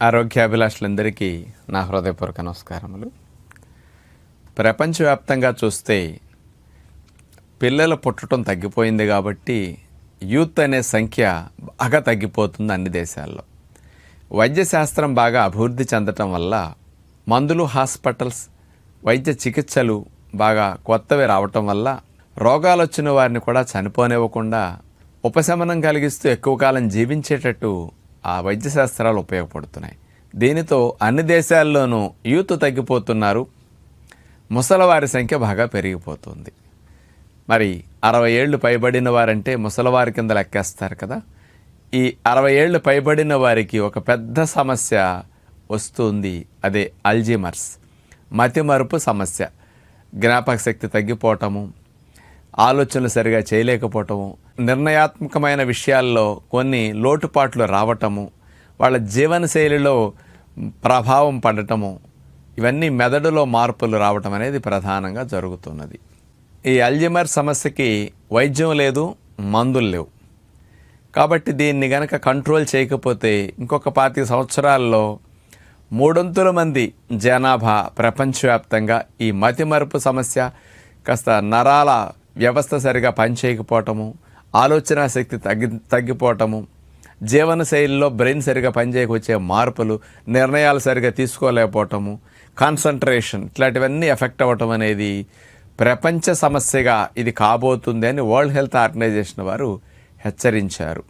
ఆరోగ్యాభిలాషులందరికీ నా హృదయపూర్వక నమస్కారములు. ప్రపంచవ్యాప్తంగా చూస్తే పిల్లలు పుట్టడం తగ్గిపోయింది కాబట్టి యూత్ అనే సంఖ్య బాగా తగ్గిపోతుంది అన్ని దేశాల్లో. వైద్యశాస్త్రం బాగా అభివృద్ధి చెందటం వల్ల మందులు హాస్పిటల్స్ వైద్య చికిత్సలు బాగా కొత్తవి రావటం వల్ల రోగాలు వచ్చిన వారిని కూడా చనిపోనివ్వకుండా ఉపశమనం కలిగిస్తూ ఎక్కువ కాలం జీవించేటట్టు ఆ వైద్య శాస్త్రాలు ఉపయోగపడుతున్నాయి. దీనితో అన్ని దేశాల్లోనూ యూత్ తగ్గిపోతున్నారు. ముసలవారి సంఖ్య బాగా పెరిగిపోతుంది. మరి అరవై ఏళ్ళు పైబడిన వారంటే ముసలివారి కింద లెక్కేస్తారు కదా. ఈ అరవై ఏళ్ళు పైబడిన వారికి ఒక పెద్ద సమస్య వస్తుంది. అదే అల్జీమర్స్. మతిమరుపు సమస్య. జ్ఞాపక శక్తి తగ్గిపోవటము. ఆలోచనలు సరిగా చేయలేకపోవటము. నిర్ణయాత్మకమైన విషయాల్లో కొన్ని లోటుపాట్లు రావటము వాళ్ళ జీవనశైలిలో ప్రభావం పడటము ఇవన్నీ మెదడులో మార్పులు రావటం అనేది ప్రధానంగా జరుగుతున్నది. ఈ అల్జిమర్ సమస్యకి వైద్యం లేదు మందులు లేవు. కాబట్టి దీన్ని గనక కంట్రోల్ చేయకపోతే ఇంకొక పాతి సంవత్సరాల్లో మూడొంతుల మంది జనాభా ప్రపంచవ్యాప్తంగా ఈ మతిమరుపు సమస్య కాస్త నరాల వ్యవస్థ సరిగా పనిచేయకపోవటము ఆలోచన శక్తి తగ్గి తగ్గిపోవటము జీవన శైలిలో బ్రెయిన్ సరిగా పనిచేయకొచ్చే మార్పులు నిర్ణయాలు సరిగా తీసుకోలేకపోవటము కాన్సన్ట్రేషన్ ఇట్లాంటివన్నీ ఎఫెక్ట్ అవ్వటం అనేది ప్రపంచ సమస్యగా ఇది కాబోతుంది అని వరల్డ్ హెల్త్ ఆర్గనైజేషన్ వారు హెచ్చరించారు.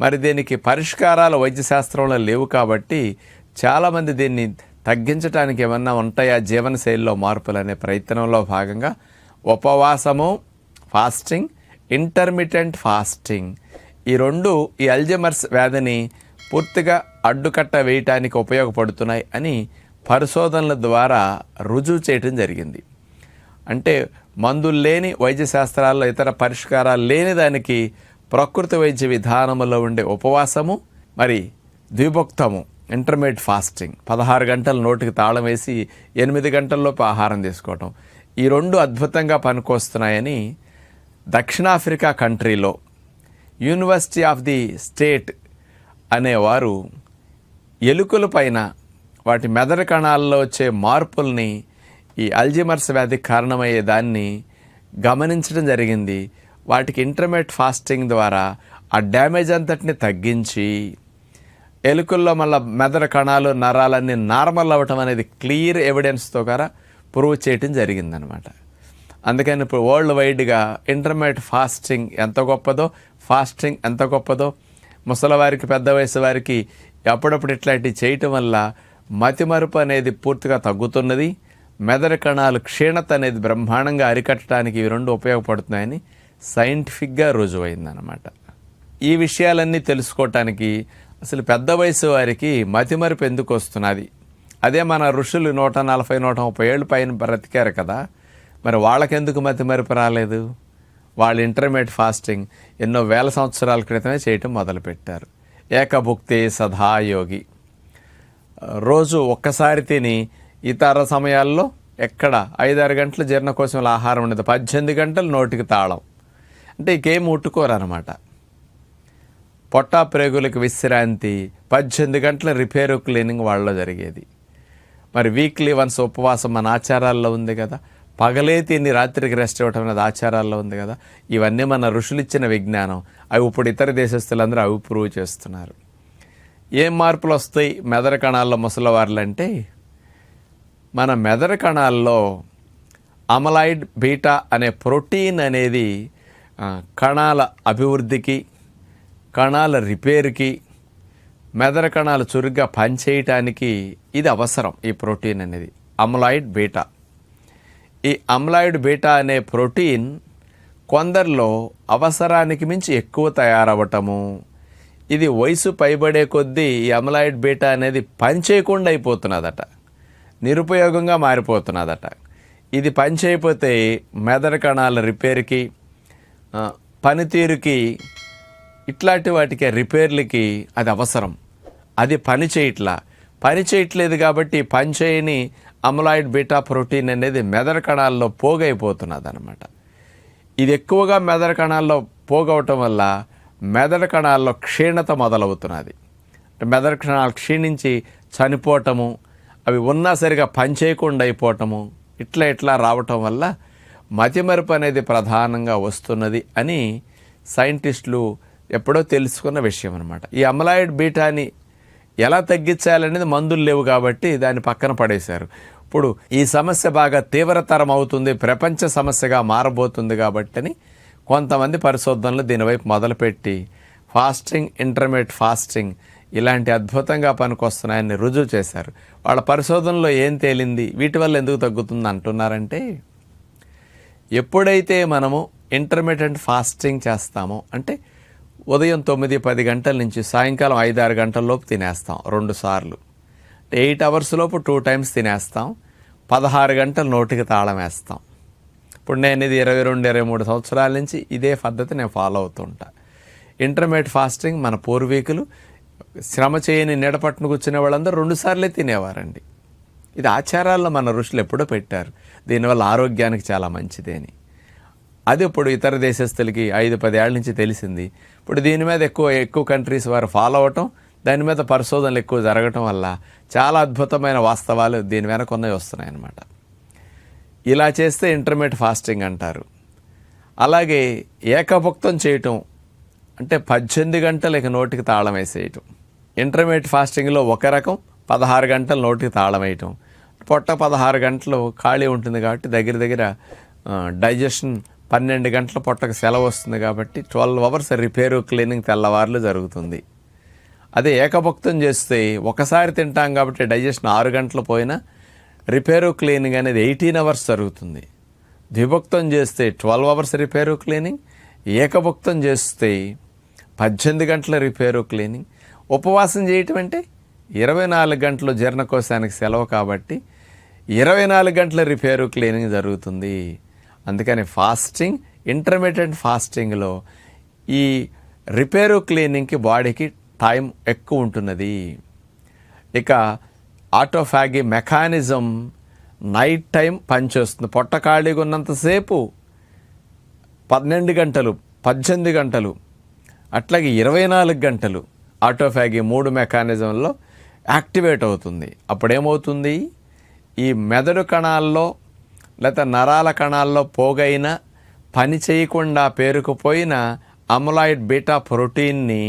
మరి దీనికి పరిష్కారాలు వైద్యశాస్త్రంలో లేవు కాబట్టి చాలామంది దీన్ని తగ్గించడానికి ఏమన్నా ఉంటాయా? జీవనశైలిలో మార్పులు అనే ప్రయత్నంలో భాగంగా ఉపవాసము ఫాస్టింగ్ ఇంటర్మిటెంట్ ఫాస్టింగ్. ఈ రెండు ఈ అల్జమర్స్ వ్యాధిని పూర్తిగా అడ్డుకట్ట వేయటానికి ఉపయోగపడుతున్నాయి అని పరిశోధనల ద్వారా రుజువు చేయటం జరిగింది. అంటే మందులు లేని వైద్య శాస్త్రాల్లో ఇతర పరిష్కారాలు లేని దానికి ప్రకృతి వైద్య విధానంలో ఉండే ఉపవాసము మరి ద్విభక్తము ఇంటర్మీడియట్ ఫాస్టింగ్. పదహారు గంటలు నోటికి తాళం వేసి ఎనిమిది గంటల్లోపు ఆహారం తీసుకోవటం. ఈ రెండు అద్భుతంగా పనికొస్తున్నాయని దక్షిణాఫ్రికా కంట్రీలో యూనివర్సిటీ ఆఫ్ ది స్టేట్ అనేవారు ఎలుకల పైన వాటి మెదడు కణాల్లో వచ్చే మార్పుల్ని ఈ అల్జిమర్స్ వ్యాధికి కారణమయ్యే దాన్ని గమనించడం జరిగింది. వాటికి ఇంటర్మీడియట్ ఫాస్టింగ్ ద్వారా ఆ డ్యామేజ్ అంతటిని తగ్గించి ఎలుకల్లో మళ్ళీ మెదడు కణాలు నరాలన్నీ నార్మల్ అవ్వటం అనేది క్లియర్ ఎవిడెన్స్తో కూడా ప్రూవ్ చేయటం జరిగిందనమాట అందుకని ఇప్పుడు వరల్డ్ వైడ్గా ఇంటర్మీడియట్ ఫాస్టింగ్ ఎంత గొప్పదో ఫాస్టింగ్ ఎంత గొప్పదో ముసలివారికి పెద్ద వయసు వారికి అప్పుడప్పుడు ఇట్లాంటివి చేయటం వల్ల మతిమరుపు అనేది పూర్తిగా తగ్గుతున్నది. మెదడు కణాలు క్షీణత అనేది బ్రహ్మాండంగా అరికట్టడానికి ఇవి రెండు ఉపయోగపడుతున్నాయని సైంటిఫిక్గా రుజువైందనమాట ఈ విషయాలన్నీ తెలుసుకోవటానికి అసలు పెద్ద వయసు వారికి మతిమరుపు ఎందుకు వస్తున్నది? అదే మన ఋషులు నూట నలభై నూట ముప్పై ఏళ్ళు పైన బ్రతికారు కదా. మరి వాళ్ళకెందుకు మతిమరుపు రాలేదు వాళ్ళు ఇంటర్మీడియట్ ఫాస్టింగ్ ఎన్నో వేల సంవత్సరాల క్రితమే చేయటం మొదలుపెట్టారు. ఏకభుక్తి సదాయోగి రోజు ఒక్కసారి తిని ఇతర సమయాల్లో ఎక్కడ? ఐదారు గంటల జీర్ణకోశంలో ఆహారం ఉండదు. పద్దెనిమిది గంటలు నోటికి తాళం. అంటే ఇంకేం ముట్టుకోరనమాట పొట్టా ప్రేగులకు విశ్రాంతి పద్దెనిమిది గంటల రిపేరు క్లీనింగ్ వాళ్ళలో జరిగేది. మరి వీక్లీ వన్స్ ఉపవాసం మన ఆచారాల్లో ఉంది కదా. పగలే తిని రాత్రికి రెస్ట్ ఇవ్వటం అనేది ఆచారాల్లో ఉంది కదా. ఇవన్నీ మన ఋషులు ఇచ్చిన విజ్ఞానం. అవి ఇప్పుడు ఇతర దేశస్తులందరూ అవి ప్రూవ్ చేస్తున్నారు. ఏం మార్పులు వస్తాయి? మెదడు కణాల్లో ముసలవార్లంటే మన మెదడు కణాల్లో అమలాయిడ్ బీటా అనే ప్రోటీన్ అనేది కణాల అభివృద్ధికి కణాల రిపేర్కి మెదడు కణాలు చురుగ్గా పనిచేయటానికి ఇది అవసరం ఈ ప్రోటీన్ అనేది. Amyloid beta. ఈ అమ్లాయిడ్ బీటా అనే ప్రోటీన్ కొందరిలో అవసరానికి మించి ఎక్కువ తయారవటము. ఇది వయసు పైబడే కొద్దీ ఈ అమలాయిడ్ బీటా అనేది పనిచేయకుండా అయిపోతున్నదట. నిరుపయోగంగా మారిపోతున్నదట. ఇది పనిచేయకపోతే మెదడు కణాల రిపేర్కి పనితీరుకి ఇట్లాంటి వాటికి రిపేర్లకి అది అవసరం. అది పని చేయట్లా పని చేయట్లేదు కాబట్టి పని చేయని అమలాయిడ్ బీటా ప్రోటీన్ అనేది మెదడు కణాల్లో పోగైపోతున్నది అనమాట ఇది ఎక్కువగా మెదడు కణాల్లో పోగవటం వల్ల మెదడు కణాల్లో క్షీణత మొదలవుతున్నది. మెదడు కణాలు క్షీణించి చనిపోవటము అవి ఉన్నా సరిగా పనిచేయకుండా అయిపోవటము ఇట్లా ఇట్లా రావటం వల్ల మతిమరుపు అనేది ప్రధానంగా వస్తున్నది అని సైంటిస్టులు ఎప్పుడో తెలుసుకున్న విషయం అనమాట ఈ అమలాయిడ్ బీటాని ఎలా తగ్గించాలనేది మందులు లేవు కాబట్టి దాన్ని పక్కన పడేశారు. ఇప్పుడు ఈ సమస్య బాగా తీవ్రతరం అవుతుంది ప్రపంచ సమస్యగా మారబోతుంది కాబట్టి అని కొంతమంది పరిశోధనలు దీనివైపు మొదలుపెట్టి ఫాస్టింగ్ ఇంటర్మీడియట్ ఫాస్టింగ్ ఇలాంటి అద్భుతంగా పనికొస్తున్నాయని రుజువు చేశారు. వాళ్ళ పరిశోధనలో ఏం తేలింది వీటి వల్ల ఎందుకు తగ్గుతుంది అంటున్నారంటే ఎప్పుడైతే మనము ఇంటర్మీడియట్ ఫాస్టింగ్ చేస్తామో అంటే ఉదయం తొమ్మిది పది గంటల నుంచి సాయంకాలం ఐదు ఆరు గంటలలోపు తినేస్తాం రెండు సార్లు. ఎయిట్ అవర్స్ లోపు టూ టైమ్స్ తినేస్తాం పదహారు గంటలు నోటికి తాళం వేస్తాం. ఇప్పుడు నేను ఇది ఇరవై రెండు ఇరవై మూడు సంవత్సరాల నుంచి ఇదే పద్ధతి నేను ఫాలో అవుతుంటా. ఇంటర్మీడియట్ ఫాస్టింగ్ మన పూర్వీకులు శ్రమ చేయని నీడపట్టును కూర్చునే వాళ్ళందరూ రెండుసార్లే తినేవారండి. ఇది ఆచారాల్లో మన ఋషులు ఎప్పుడో పెట్టారు. దీనివల్ల ఆరోగ్యానికి చాలా మంచిదని అది ఇప్పుడు ఇతర దేశస్తులకి ఐదు పదేళ్ళ నుంచి తెలిసింది. ఇప్పుడు దీని మీద ఎక్కువ ఎక్కువ కంట్రీస్ వారు ఫాలో అవటం దాని మీద పరిశోధనలు ఎక్కువ జరగటం వల్ల చాలా అద్భుతమైన వాస్తవాలు దీని వెనక ఉన్నవి వస్తున్నాయి అన్నమాట. ఇలా చేస్తే ఇంటర్మీడియట్ ఫాస్టింగ్ అంటారు. అలాగే ఏకభుక్తం చేయటం అంటే పద్దెనిమిది గంటలు ఇక నోటికి తాళం వేసేయటం. ఇంటర్మీడియట్ ఫాస్టింగ్లో ఒక రకం పదహారు గంటలు నోటికి తాళం వేయటం. పొట్ట పదహారు గంటలు ఖాళీ ఉంటుంది కాబట్టి దగ్గర దగ్గర డైజెషన్ పన్నెండు గంటల పొట్టకు సెలవు వస్తుంది కాబట్టి ట్వెల్వ్ అవర్స్ రిపేరు క్లీనింగ్ తెల్లవారులు జరుగుతుంది. అదే ఏకభక్తం చేస్తే ఒకసారి తింటాం కాబట్టి డైజెషన్ ఆరు గంటలు పోయినా రిపేరు క్లీనింగ్ అనేది ఎయిటీన్ అవర్స్ జరుగుతుంది. ద్విభక్తం చేస్తే ట్వెల్వ్ అవర్స్ రిపేరు క్లీనింగ్. ఏకభక్తం చేస్తే పద్దెనిమిది గంటల రిపేరు క్లీనింగ్. ఉపవాసం చేయటం అంటే ఇరవై నాలుగు గంటలు జీర్ణకోశానికి సెలవు కాబట్టి ఇరవై నాలుగు గంటల రిపేరు క్లీనింగ్ జరుగుతుంది. అందుకని ఫాస్టింగ్ ఇంటర్మీడియట్ ఫాస్టింగ్లో ఈ రిపేరు క్లీనింగ్కి బాడీకి టైం ఎక్కువ ఉంటున్నది. ఇక ఆటోఫాగి మెకానిజం నైట్ టైం పనిచేస్తుంది. పొట్ట ఖాళీగా ఉన్నంతసేపు పన్నెండు గంటలు పద్దెనిమిది గంటలు అట్లాగే ఇరవై నాలుగు గంటలు ఆటోఫాగి మూడు మెకానిజంలో యాక్టివేట్ అవుతుంది. అప్పుడేమవుతుంది? ఈ మెదడు కణాల్లో లేకపోతే నరాల కణాల్లో పోగైన పని చేయకుండా పేరుకుపోయిన అమలాయిడ్ బీటా ప్రోటీన్ని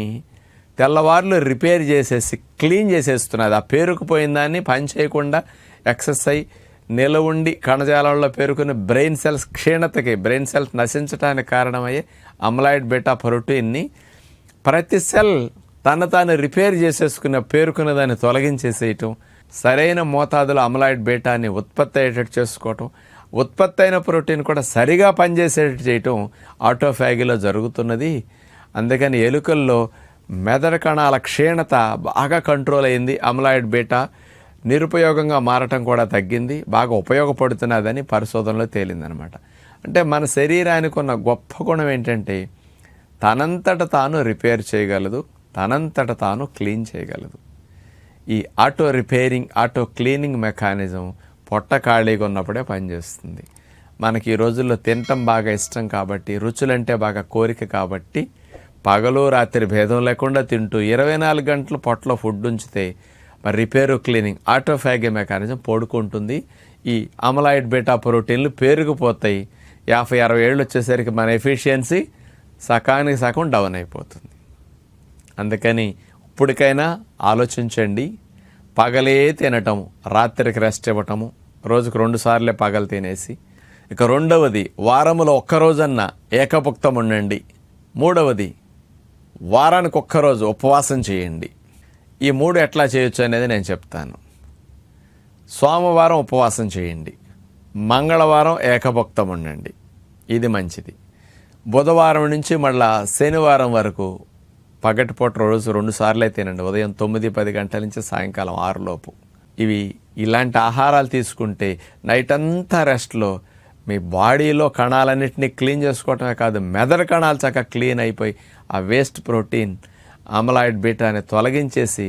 తెల్లవార్లు రిపేర్ చేసేసి క్లీన్ చేసేస్తున్నది. ఆ పేరుకుపోయిన దాన్ని పని చేయకుండా ఎక్సర్సైజ్ నిలవుండి కణజాలంలో పేరుకుని బ్రెయిన్ సెల్స్ క్షీణతకి బ్రెయిన్ సెల్స్ నశించడానికి కారణమయ్యే అమలాయిడ్ బీటా ప్రోటీన్ని ప్రతి సెల్ తన తాను రిపేర్ చేసేసుకున్న పేరుకున్న దాన్ని తొలగించేసేయటం సరైన మోతాదులో అమలాయిడ్ బీటాని ఉత్పత్తి అయ్యేటట్టు చేసుకోవటం ఉత్పత్తి అయిన ప్రోటీన్ కూడా సరిగా పనిచేసేటట్టు చేయటం ఆటోఫాగిలో జరుగుతున్నది. అందుకని ఎలుకల్లో మెదడు కణాల క్షీణత బాగా కంట్రోల్ అయింది. అమలాయిడ్ బీటా నిరుపయోగంగా మారటం కూడా తగ్గింది. బాగా ఉపయోగపడుతున్నదని పరిశోధనలో తేలిందనమాట. అంటే మన శరీరానికి ఉన్న గొప్ప గుణం ఏంటంటే తనంతట తాను రిపేర్ చేయగలదు తనంతట తాను క్లీన్ చేయగలదు. ఈ auto repairing auto cleaning mechanism పొట్ట ఖాళీగా ఉన్నప్పుడే పనిచేస్తుంది మనకి ఈ రోజుల్లో తినటం బాగా ఇష్టం కాబట్టి రుచులంటే బాగా కోరిక కాబట్టి పగలు రాత్రి భేదం లేకుండా తింటూ ఇరవై నాలుగు గంటలు పొట్టలో ఫుడ్ ఉంచితే మరి రిపేరు క్లీనింగ్ ఆటోఫాగే మెకానిజం పడుకుంటుంది. ఈ అమలాయిడ్ బీటా ప్రోటీన్లు పేరుకుపోతాయి. యాభై అరవై ఏళ్ళు వచ్చేసరికి మన ఎఫిషియన్సీ సకానికి సగం డౌన్ అయిపోతుంది. అందుకని ఇప్పటికైనా ఆలోచించండి. పగలే తినటము రాత్రికి రెస్ట్ ఇవ్వటము రోజుకు రెండు సార్లే పగలు తినేసి ఇక రెండవది వారములో ఒక్కరోజన్న ఏకభుక్తం ఉండండి. మూడవది వారానికి ఒక్కరోజు ఉపవాసం చేయండి. ఈ మూడు ఎట్లా చేయొచ్చు అనేది నేను చెప్తాను. సోమవారం ఉపవాసం చేయండి. మంగళవారం ఏకభుక్తం ఉండండి. ఇది మంచిది. బుధవారం నుంచి మళ్ళా శనివారం వరకు పగటిపూట రోజు రెండు సార్లు అయితేనండి ఉదయం తొమ్మిది పది గంటల నుంచి సాయంకాలం ఆరులోపు ఇవి ఇలాంటి ఆహారాలు తీసుకుంటే నైట్ అంతా రెస్ట్లో మీ బాడీలో కణాలన్నింటినీ క్లీన్ చేసుకోవటమే కాదు మెదడు కణాలు చక్కగా క్లీన్ అయిపోయి ఆ వేస్ట్ ప్రోటీన్ అమలాయిడ్ బీటాని తొలగించేసి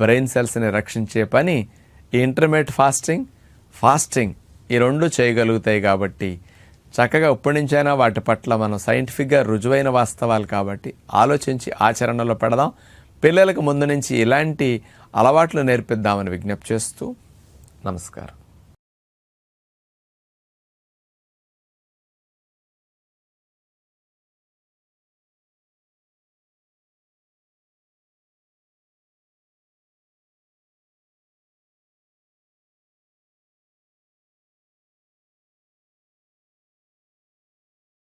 బ్రెయిన్ సెల్స్ని రక్షించే పని ఈ ఇంటర్మీడియట్ ఫాస్టింగ్ ఫాస్టింగ్ ఈ రెండు చేయగలుగుతాయి కాబట్టి చక్కగా ఇప్పటి నుంచైనా వాటి పట్ల మనం సైంటిఫిక్గా రుజువైన వాస్తవాలు కాబట్టి ఆలోచించి ఆచరణలో పెడదాం. పిల్లలకు ముందు నుంచి ఇలాంటి అలవాట్లు నేర్పిద్దామని విజ్ఞప్తి చేస్తూ నమస్కారం.